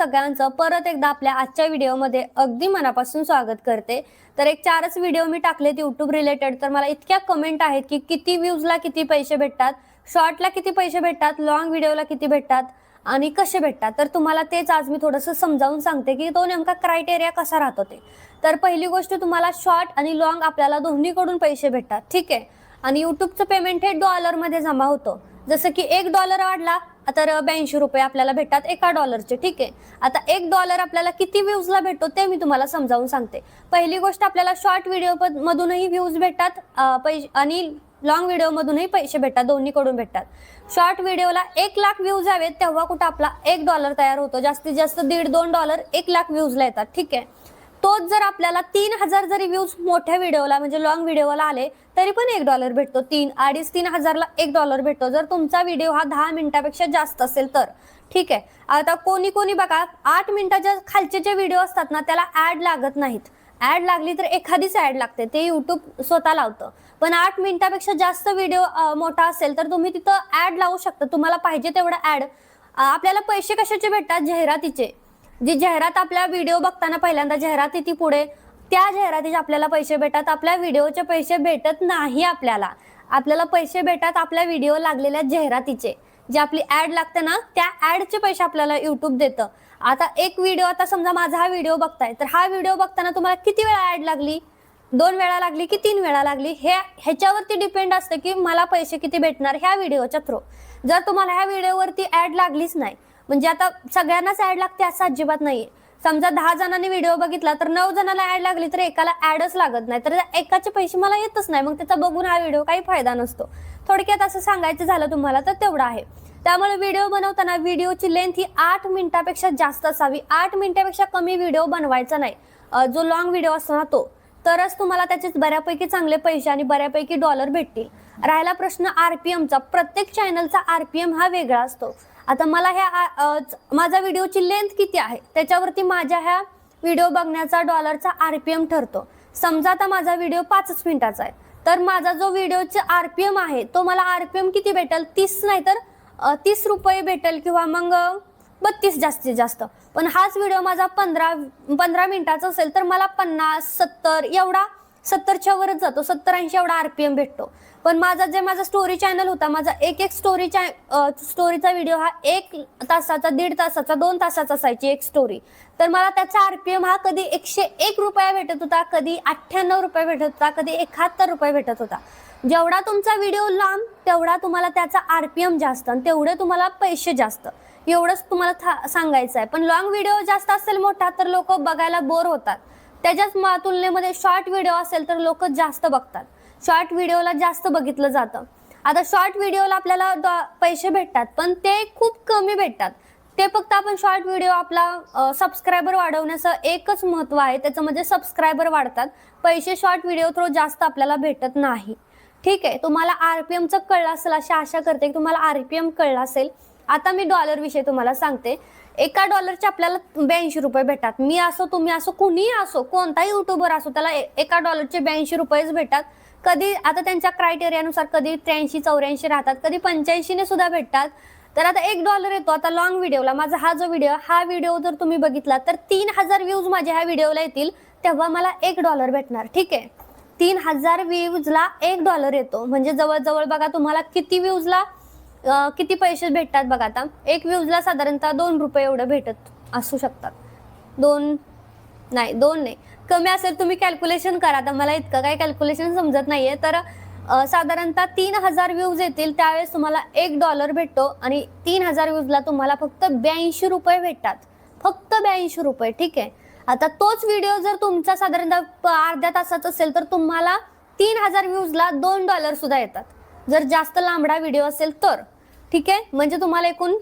सगळ्यांचं परत एकदा आपल्या आजच्या व्हिडिओमध्ये अगदी मनापासून स्वागत करते. तर एक चारच व्हिडिओ मी टाकलेत युट्यूब रिलेटेड तर मला इतक्या कमेंट आहेत की किती व्ह्यूजला किती पैसे भेटतात शॉर्टला किती पैसे भेटतात लॉंग व्हिडिओला किती भेटतात आणि कसे भेटतात. तर तुम्हाला तेच आज मी थोडंसं समजावून सांगते की तो नेमका क्रायटेरिया कसा राहतो ते. तर पहिली गोष्ट तुम्हाला शॉर्ट आणि लॉंग आपल्याला दोन्हीकडून पैसे भेटतात. ठीक आहे? आणि युट्यूबचं पेमेंट हे डॉलरमध्ये जमा होतं. जसं की एक डॉलर वाढला तर ब्याऐंशी रुपये आपल्याला भेटतात एका डॉलरचे ठीक आहे? आता एक डॉलर आपल्याला किती व्ह्यूजला भेटतो ते मी तुम्हाला समजावून सांगते. पहिली गोष्ट आपल्याला शॉर्ट व्हिडिओ मधूनही व्ह्यूज भेटतात आणि लॉंग व्हिडिओ मधूनही पैसे भेटतात दोन्हीकडून भेटतात. शॉर्ट व्हिडिओला एक लाख व्ह्यूज यावेत तेव्हा कुठं आपला एक डॉलर तयार होतो. जास्तीत जास्त दीड दोन डॉलर एक लाख व्ह्यूजला येतात ठीक आहे? तोच जर आपल्याला तीन हजार जरी व्ह्यूज मोठ्या व्हिडिओला म्हणजे लॉंग व्हिडिओला आले तरी पण एक डॉलर भेटतो. तीन अडीच तीन हजारला एक डॉलर भेटतो. जर तुमचा व्हिडिओ हा दहा मिनिटापेक्षा जास्त असेल तर. ठीक आहे. आता कोणी कोणी बघा आठ मिनिटाच्या खालचे जे व्हिडिओ असतात ना त्याला ऍड लागत नाहीत. ऍड लागली तर एखादीच ऍड लागते. ते युट्यूब स्वतः लावतं. पण आठ मिनिटापेक्षा जास्त व्हिडिओ मोठा असेल तर तुम्ही तिथं ऍड लावू शकता. तुम्हाला पाहिजे तेवढं ऍड आपल्याला पैसे कशाचे भेटतात? जाहिरातीचे. जी जाहिरात आपल्या व्हिडिओ बघताना पहिल्यांदा जाहिरात येते पुढे त्या जाहिरातीचे आपल्याला पैसे भेटतात. आपल्या व्हिडिओचे पैसे भेटत नाही आपल्याला. आपल्याला पैसे भेटतात आपल्या व्हिडिओ लागलेल्या जाहिरातीचे. जे आपली ऍड लागते ना त्या ऍडचे पैसे आपल्याला युट्यूब देतं. आता एक व्हिडिओ आता समजा माझा हा व्हिडिओ बघताय तर हा व्हिडिओ बघताना तुम्हाला किती वेळा ऍड लागली? दोन वेळा लागली की तीन वेळा लागली? हे ह्याच्यावरती डिपेंड असतं की मला पैसे किती भेटणार ह्या व्हिडिओच्या थ्रू जर तुम्हाला ह्या व्हिडिओवरती ऍड लागलीच नाही म्हणजे आता सगळ्यांनाच ऍड लागते असं अजिबात नाहीये. समजा दहा जणांनी व्हिडिओ बघितला तर नऊ जणांना ऍड लागली तर एकाला ऍडच लागत नाही. तर एकाचे पैसे मला येतच नाही. मग त्याचा बघून हा व्हिडिओ काही फायदा नसतो. थोडक्यात असं सांगायचं झालं तुम्हाला तर तेवढं आहे. त्यामुळे व्हिडिओ बनवताना व्हिडिओची लेंथ ही आठ मिनिटापेक्षा जास्त असावी. आठ मिनिटापेक्षा कमी व्हिडिओ बनवायचा नाही. जो लॉंग व्हिडिओ असतो ना तो. तरच तुम्हाला त्याचे बऱ्यापैकी चांगले पैसे आणि बऱ्यापैकी डॉलर भेटतील. राहिला प्रश्न आरपीएमचा प्रत्येक चॅनलचा आरपीएम हा वेगळा असतो. आता मला ह्या च- माझा व्हिडिओची लेंथ किती आहे? त्याच्यावरती माझ्या ह्या व्हिडिओ बघण्याचा डॉलरचा आर पी एम ठरतो. समजा आता माझा व्हिडिओ पाचच मिनिटाचा आहे. तर माझा जो व्हिडिओचा आर पी एम आहे तो मला आर पी एम किती भेटेल? तीस नाही तर तीस रुपये भेटेल किंवा मग बत्तीस जास्तीत जास्त. पण हाच व्हिडिओ माझा पंधरा पंधरा मिनिटाचा असेल तर मला पन्नास सत्तर एवढा सत्तरच्या वरच जातो. सत्तर ऐंशी एवढा आरपीएम भेटतो. पण माझा जे माझा स्टोरी चॅनल होता माझा एक एक स्टोरी स्टोरीचा व्हिडिओ हा एक तासाचा दीड तासाचा दोन तासाचा असायची एक स्टोरी तर मला त्याचा आरपीएम हा कधी एकशे एक रुपया भेटत होता कधी अठ्ठ्याण्णव रुपये भेटत होता कधी एकाहत्तर रुपये भेटत होता. जेवढा तुमचा व्हिडिओ लांब तेवढा तुम्हाला त्याचा आरपीएम जास्त आणि तेवढे तुम्हाला पैसे जास्त. एवढंच तुम्हाला था- सांगायचं आहे पण लॉंग व्हिडिओ जास्त असेल मोठा तर लोक बघायला बोर होतात. त्याच्याच मा- तुलनेमध्ये शॉर्ट व्हिडिओ असेल तर लोक जास्त बघतात. शॉर्ट व्हिडिओला जास्त बघितलं जातं. आता शॉर्ट व्हिडिओला आपल्याला डॉ- पैसे भेटतात पण ते खूप कमी भेटतात. ते फक्त आपण शॉर्ट व्हिडिओ आपला सबस्क्रायबर वाढवण्याचं एकच महत्त्व आहे. त्याचं म्हणजे सबस्क्रायबर वाढतात. पैसे शॉर्ट व्हिडिओ थ्रू जास्त आपल्याला भेटत नाही. ठीक आहे? तुम्हाला आरपीएमचं कळलं असेल अशी आशा करते की तुम्हाला आरपीएम कळलं असेल. आता मी डॉलरविषयी तुम्हाला सांगते. एका डॉलरचे आपल्याला ब्याऐंशी रुपये भेटतात. मी असो तुम्ही असो कुणीही असो कोणताही युट्यूबर असो त्याला एका डॉलरचे ब्याऐंशी रुपयेच भेटतात. कधी आता त्यांच्या क्रायटेरियानुसार कधी त्र्याऐंशी चौऱ्याऐंशी राहतात कधी पंच्याऐंशीने सुद्धा भेटतात. तर आता एक डॉलर येतो आता लॉंग व्हिडिओला माझा हा जो व्हिडिओ हा व्हिडिओ जर तुम्ही बघितला तर तीन हजार व्ह्यूज माझ्या ह्या व्हिडिओला येतील तेव्हा मला एक डॉलर भेटणार. ठीक आहे? तीन हजार व्ह्यूजला एक डॉलर येतो. म्हणजे जवळजवळ बघा तुम्हाला किती व्ह्यूजला किती पैसे भेटतात बघा आता? एक व्ह्यूजला साधारणतः दोन रुपये एवढं भेटत असू शकतात. दोन नाही दोन नाही. कमी असेल तुम्ही कॅल्क्युलेशन करा. आता मला इतकं काही कॅल्क्युलेशन समजत नाहीये. तर साधारणतः तीन हजार व्ह्यूज येतील त्यावेळेस तुम्हाला एक डॉलर भेटतो आणि तीन हजार व्ह्यूजला तुम्हाला फक्त ब्याऐंशी रुपये भेटतात. फक्त ब्याऐंशी रुपये ठीक आहे? आता तोच व्हिडिओ जर तुमचा साधारणतः प- अर्ध्या तासाचा असेल तर तुम्हाला तीन हजार व्ह्यूजला दोन डॉलर सुद्धा येतात. जर जास्त लांबडा व्हिडिओ असेल तर ठीक आहे? म्हणजे तुम्हाला एकूण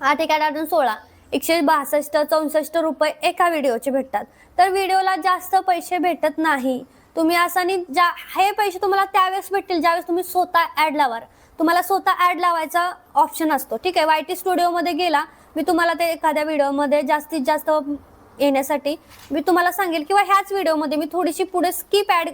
आठ एक आठ आठ सोळा एकशे बासष्ट चौसष्ट रुपये एका व्हिडिओचे भेटतात. तर व्हिडिओला जास्त पैसे भेटत नाही. तुम्ही असं आणि ज्या हे पैसे तुम्हाला त्यावेळेस भेटतील ज्यावेळेस तुम्ही स्वतः ऍड लावाल. तुम्हाला स्वतः ऍड लावायचा ऑप्शन असतो ठीक आहे? वाय टी स्टुडिओमध्ये गेला मी तुम्हाला ते एखाद्या व्हिडिओमध्ये जास्तीत जास्त येण्यासाठी. मी तुम्हाला सांगेल किंवा ह्याच व्हिडिओमध्ये मी थोडीशी पुढे स्किप ॲड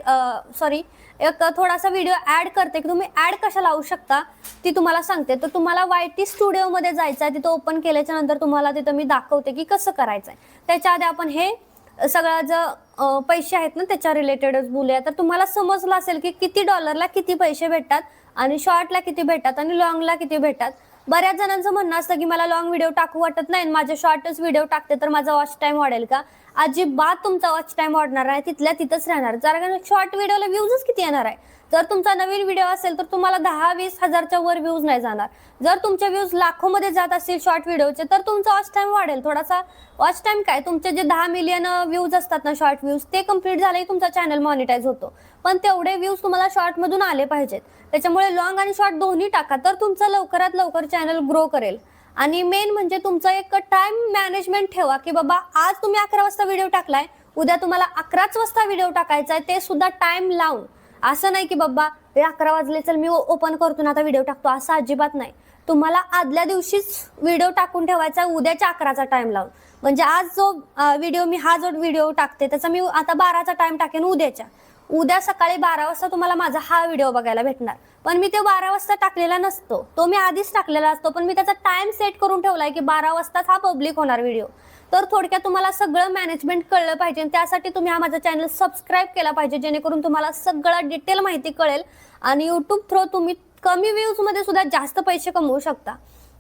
सॉरी एक थोडासा व्हिडिओ ॲड करते की तुम्ही ॲड कशा लावू शकता ती तुम्हाला सांगते. तर तुम्हाला वाय टी स्टुडिओमध्ये जायचं आहे तिथं ओपन केल्याच्यानंतर तुम्हाला तिथं मी दाखवते की कसं करायचं आहे त्याच्या आधी आपण हे सगळं जे पैसे आहेत ना त्याच्या रिलेटेडच बोलूया. तर तुम्हाला समजलं असेल की किती डॉलरला किती पैसे भेटतात आणि शॉर्टला किती भेटतात आणि लॉंगला किती भेटतात. बऱ्याच जणांचं म्हणणं असतं की मला लॉंग व्हिडिओ टाकू वाटत नाही आणि माझे शॉर्टच व्हिडिओ टाकते तर माझा वॉच टाइम वाढेल का? अजिबात तुमचा वॉच टाइम वाढणार आहे तिथल्या तिथंच राहणार. कारण शॉर्ट व्हिडिओला व्ह्यूजच किती येणार आहे? जर तुमचा नवीन व्हिडिओ असेल तर तुम्हाला दहा वीस हजारच्या वर व्ह्यूज नाही जाणार. जर तुमचे व्ह्यूज लाखोमध्ये जात असतील शॉर्ट व्हिडिओचे तर तुमचा वॉच टाइम वाढेल. थोडासा वॉच टाइम काय? तुमचे जे दहा मिलियन व्ह्यूज असतात ना शॉर्ट व्ह्यूज ते कंप्लीट झाले तुमचा चॅनल मॉनिटाईज होतो. पण तेवढे व्ह्यूज तुम्हाला शॉर्टमधून आले पाहिजेत. त्याच्यामुळे लॉंग आणि शॉर्ट दोन्ही टाका तर तुमचं लवकरात लवकर चॅनल ग्रो करेल. आणि मेन म्हणजे तुमचं एक टाइम मॅनेजमेंट ठेवा की बाबा आज तुम्ही अकरा वाजता व्हिडिओ टाकलाय उद्या तुम्हाला अकराच वाजता व्हिडिओ टाकायचा आहे ते सुद्धा टाइम लावून. असं नाही की बाबा हे अकरा वाजले चल मी ओपन करतो ना आता व्हिडिओ टाकतो. असं अजिबात नाही. तुम्हाला आदल्या दिवशीच व्हिडिओ टाकून ठेवायचा उद्याच्या अकराचा टाइम लावून म्हणजे आज जो व्हिडिओ मी हा जो व्हिडिओ टाकते त्याचा मी आता बाराचा टाइम टाकेन उद्याच्या. उद्या सकाळी बारा वाजता तुम्हाला माझा हा व्हिडिओ बघायला भेटणार. पण मी ते बारा वाजता टाकलेला नसतो. तो मी आधीच टाकलेला असतो पण मी त्याचा टाइम सेट करून ठेवलाय की बारा वाजताच हा पब्लिक होणार व्हिडिओ तर थोडक्यात तुम्हाला सगळं मॅनेजमेंट कळलं पाहिजे आणि त्यासाठी तुम्ही हा माझा चॅनल सबस्क्राईब केला पाहिजे जेणेकरून तुम्हाला सगळं डिटेल माहिती कळेल आणि युट्यूब थ्रू तुम्ही कमी व्ह्यूजमध्ये सुद्धा जास्त पैसे कमवू शकता.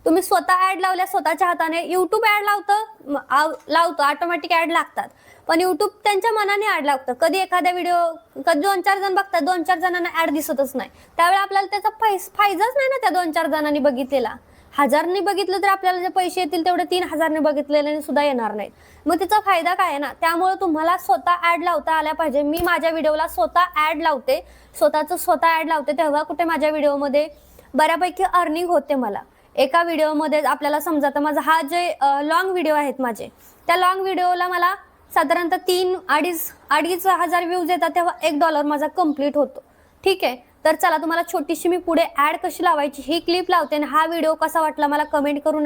तुम्ही स्वतः ऍड लावल्या स्वतःच्या हाताने युट्यूब ऍड लावतं लावतो ऑटोमॅटिक ऍड लागतात. पण युट्यूब त्यांच्या मनाने ऍड लागतं. कधी एखाद्या व्हिडिओ कधी दोन चार जण बघतात दोन चार जणांना ऍड दिसतच नाही. त्यावेळी आपल्याला त्याचा फायदाच नाही ना त्या दोन चार जणांनी बघितलेला. हजारने बघितलं तर आपल्याला जे पैसे येतील तेवढे तीन हजारने बघितलेले सुद्धा येणार नाहीत. मग तिचा फायदा काय आहे ना त्यामुळे तुम्हाला स्वतः ऍड लावता आल्या पाहिजे. मी माझ्या व्हिडिओला स्वतः ऍड लावते. स्वतःचं स्वतः ऍड लावते. तेव्हा कुठे माझ्या व्हिडिओमध्ये बऱ्यापैकी अर्निंग होते मला. एका व्हिडिओमध्ये आपल्याला समजा तर माझा हा जे लॉंग व्हिडिओ आहेत माझे त्या लॉंग व्हिडिओला मला साधारणतः तीन अडीच अडीच हजार व्ह्यूज येतात तेव्हा एक डॉलर माझा कंप्लीट होतो. ठीक आहे? तर चला तुम्हाला छोटीशी मी पुढे ऍड कशी लावायची ही क्लिप लावते आणि हा व्हिडिओ कसा वाटला मला कमेंट करून